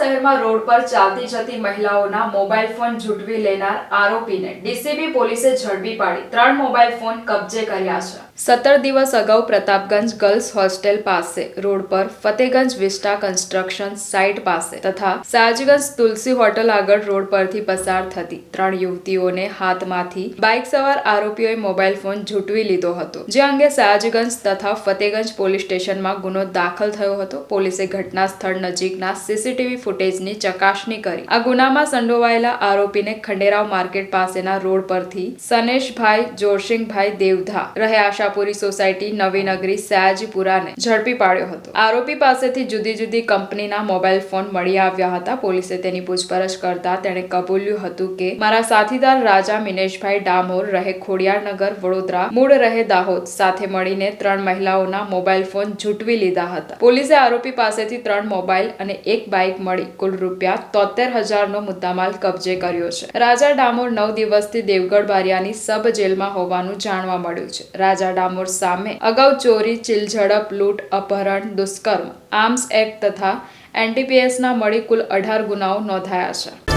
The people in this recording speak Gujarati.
શહેરમાં રોડ પર ચાલતી જતી મહિલાઓના મોબાઈલ ફોન ઝૂંટવી લેનાર આરોપીને ડીસીબી પોલીસે ઝડપી પાડી ત્રણ મોબાઈલ ફોન કબજે કર્યા છે. સત્તર દિવસ અગાઉ પ્રતાપગંજ ગર્લ્સ હોસ્ટેલ પાસે રોડ પર ફતેગંજ વિસ્ટા કન્સ્ટ્રક્શન સાઇટ પાસે તથા સાજગંજ તુલસી હોટલ આગળ રોડ પરથી પસાર થતી ત્રણ યુવતીઓને હાથમાંથી બાઇક સવાર આરોપીઓએ મોબાઈલ ફોન ઝૂંટવી લીધો હતો. જે અંગે સાજગંજ તથા ફતેગંજ પોલીસ સ્ટેશનમાં ગુનો દાખલ થયો હતો. પોલીસે ઘટના સ્થળ નજીકના સીસીટીવી ફૂટેજની ચકાસણી કરી. આ ગુનામાં સંડોવાયેલા આરોપીને ખંડેરાવ માર્કેટ પાસેના રોડ પરથી સનેશભાઈ જોરસિંહભાઈ દેવધા રહે આશાપુરી સોસાયટી નવીનગરી સયાજીપુરાને ઝડપી પાડ્યો હતો. આરોપી પાસેથી જુદી જુદી કંપનીના મોબાઈલ ફોન મળી આવ્યા હતા. પોલીસે તેની પૂછપરછ કરતા તેણે કબૂલ્યું હતું કે મારા સાથીદાર રાજા મિનેશભાઈ ડામોર રહે ખોડિયારનગર, વડોદરા, મૂળ રહે દાહોદ સાથે મળીને ત્રણ મહિલાઓના મોબાઈલ ફોન ઝૂંટવી લીધા હતા. પોલીસે આરોપી પાસેથી ત્રણ મોબાઈલ અને એક બાઇક મળી કુલ રૂપિયા તોતેર હજારનો મુદ્દામાલ કબજે કર્યો છે. રાજા ડામોર નવ દિવસથી દેવગઢ બારિયાની સબ જેલમાં હોવાનું જાણવા મળ્યું છે. રાજા ડામોર સામે અગાઉ ચોરી, ચીલઝડપ, લૂંટ, અપહરણ, દુષ્કર્મ, આર્મ્સ એક્ટ તથા એનટીપીએસના મળી કુલ અઢાર ગુનાઓ નોંધાયા છે.